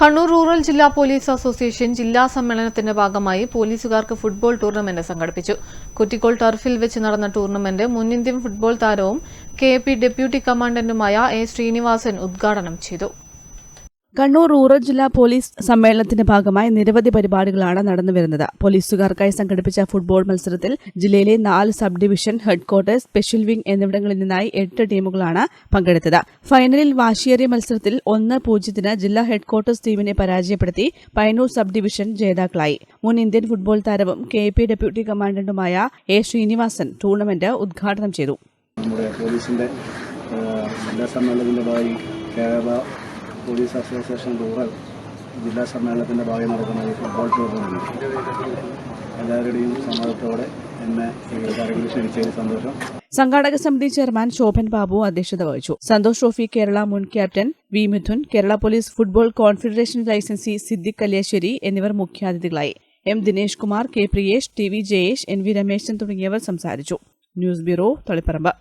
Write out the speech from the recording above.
Kannur rural ജില്ലാ police association ജില്ലാ സമ്മേളനത്തിന്റെ ഭാഗമായി പോലീസുകാർക്ക് ഫുട്ബോൾ ടൂർണമെന്റ് സംഘടിപ്പിച്ചു. കുറ്റിക്കോൾ ടർഫിൽ വെച്ച് നടന്ന ടൂർണമെന്റ് മുൻ ഇന്ത്യൻ ഫുട്ബോൾ താരവും കെ ഡെപ്യൂട്ടി കമാൻഡന്റുമായ എ ശ്രീനിവാസൻ ഉദ്ഘാടനം ചെയ്തു. കണ്ണൂർ റൂറൽ ജില്ലാ പോലീസ് സമ്മേളനത്തിന്റെ ഭാഗമായി നിരവധി പരിപാടികളാണ് നടന്നുവരുന്നത്. പോലീസുകാർക്കായി സംഘടിപ്പിച്ച ഫുട്ബോൾ മത്സരത്തിൽ ജില്ലയിലെ നാല് sub division headquarters special wing എന്നിവിടങ്ങളിൽ നിന്നായി എട്ട് ടീമുകളാണ് പങ്കെടുത്തത്. ഫൈനലിൽ വാശിയേറിയ മത്സരത്തിൽ ഒന്ന് പൂജ്യത്തിന് ജില്ലാ ഹെഡ്ക്വാർട്ടേഴ്സ് ടീമിനെ പരാജയപ്പെടുത്തി പൈനൂർ സബ് ഡിവിഷൻ ജേതാക്കളായി. മുൻ ഇന്ത്യൻ ഫുട്ബോൾ താരവും കെ പി ഡെപ്യൂട്ടി കമാൻഡന്റുമായ എ ശ്രീനിവാസൻ ടൂർണമെന്റ് ഉദ്ഘാടനം ചെയ്തു. പോലീസ് അസോസിയേഷൻ റൂറൽ ജില്ലാ സമ്മേളനത്തിന്റെ ഭാഗം നടക്കുന്ന ഈ ഫുട്ബോൾ ടൂർണമെന്റ് എല്ലാവരുടെയും സമ്മതത്തോടെ എന്നെ കാര്യങ്ങളിൽ ക്ഷണിച്ചതിൽ സന്തോഷം. സംഘാടക സമിതി ചെയർമാൻ ശോഭൻ ബാബു അധ്യക്ഷത വഹിച്ചു. സന്തോഷ് ട്രോഫി കേരള മുൻ captain V Mithun Kerala police football confederation licensee Siddique Kalliasseri എന്നിവർ മുഖ്യാതിഥികളായി. M Dinesh Kumar K Priyesh T V Jayesh N V Rameshan തുടങ്ങിയവർ സംസാരിച്ചു. News bureau Taliparamba.